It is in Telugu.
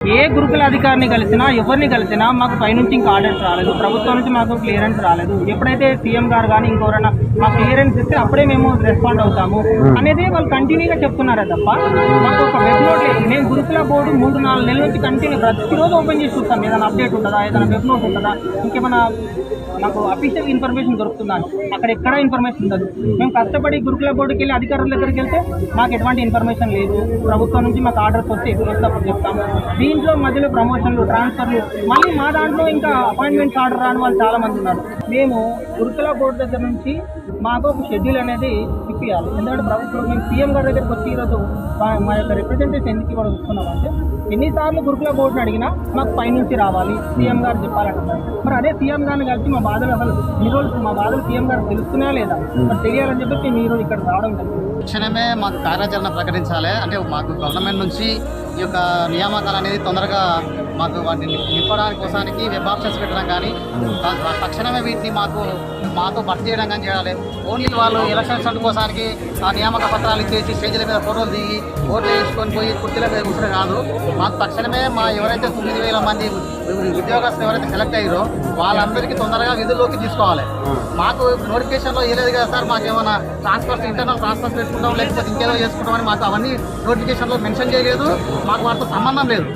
ఏ గురుకుల అధికారిని కలిసినా ఎవరిని కలిసినా మాకు పైనుంచి ఇంకా ఆర్డర్స్ రాలేదు. ప్రభుత్వం నుంచి మాకు క్లియరెన్స్ రాలేదు. ఎప్పుడైతే సీఎం గారు కానీ ఇంకెవరైనా మాకు క్లియరెన్స్ ఇస్తే అప్పుడే మేము రెస్పాండ్ అవుతాము అనేది వాళ్ళు కంటిన్యూగా చెప్తున్నారే తప్ప మాకు ఒక వెబ్ నోట్ లేదు. మేము గురుకుల బోర్డు మూడు నాలుగు నెలల నుంచి కంటిన్యూ ప్రతిరోజు ఓపెన్ చేసి చూస్తాం. ఏదైనా అప్డేట్ ఉంటుందా? ఏదైనా వెబ్ నోట్ ఉంటుందా? ఇంకేమైనా మాకు అఫీషియల్ ఇన్ఫర్మేషన్ దొరుకుతుందా అక్కడ ఎక్కడ ఇన్ఫర్మేషన్ ఉండదు. మేము కష్టపడి గురుకుల బోర్డుకి వెళ్ళి అధికారుల దగ్గరికి వెళ్తే మాకు ఎటువంటి ఇన్ఫర్మేషన్ లేదు. ప్రభుత్వం నుంచి మాకు ఆర్డర్స్ వస్తే ఎప్పుడు వస్తే అప్పుడు చెప్తాము దీంట్లో మధ్యలో ప్రమోషన్లు ట్రాన్స్ఫర్లు మళ్ళీ మా దాంట్లో ఇంకా అపాయింట్మెంట్స్ ఆర్డర్ రాని వాళ్ళు చాలామంది ఉన్నారు. మేము గురుకుల బోర్డు దగ్గర నుంచి మాకు ఒక షెడ్యూల్ అనేది ఇప్పించాలి ఎందుకంటే ప్రభుత్వం మేము సీఎం గారి దగ్గరికి వచ్చి ఈరోజు మా మా యొక్క రిప్రజెంటేషన్ ఎందుకు ఇవ్వడం అంటే ఎన్నిసార్లు గురుకుల బోర్డుని అడిగినా మాకు పైనుంచి రావాలి. సీఎం గారు చెప్పాలంటున్నారు మరి అదే సీఎం గారిని కలిసి మా బాధలు అసలు ఈ రోజు మా బాధలు సీఎం గారు తెలుస్తున్నా లేదా? మరి తెలియాలని చెప్పి ఈరోజు ఇక్కడ రావడం తక్షణమే మాకు కార్యాచరణ ప్రకటించాలి. అంటే మాకు గవర్నమెంట్ నుంచి ఈ యొక్క నియామకాలు అనేది తొందరగా మాకు వాటిని నింపడానికి కోసానికి వెబ్ ఆప్షన్స్ పెట్టడం కానీ తక్షణమే వీటిని మాకు మాతో భర్తీ చేయడం కానీ చేయాలి. ఓన్లీ వాళ్ళు ఎలక్షన్స్ కోసానికి ఆ నియామక పత్రాలు ఇచ్చేసి స్టేజ్ల మీద ఫోటోలు దిగి ఓట్లు వేసుకొని పోయి కుర్చీల మీద కూర్చొని కాదు. మాకు తక్షణమే మా ఎవరైతే తొమ్మిది వేల మంది ఉద్యోగస్తులు ఎవరైతే సెలెక్ట్ అయ్యారో వాళ్ళందరికీ తొందరగా విధుల్లోకి తీసుకోవాలి. మాకు నోటిఫికేషన్లో ఏలేదు కదా సార్ మాకు ఏమైనా ట్రాన్స్ఫర్స్ ఇంటర్నల్ ట్రాన్స్ఫర్స్ పెట్టుకుంటాం లేకపోతే ఇంకేదో చేసుకుంటామని మాకు అవన్నీ నోటిఫికేషన్లో మెన్షన్ చేయలేదు. మాకు వారితో సంబంధం లేదు.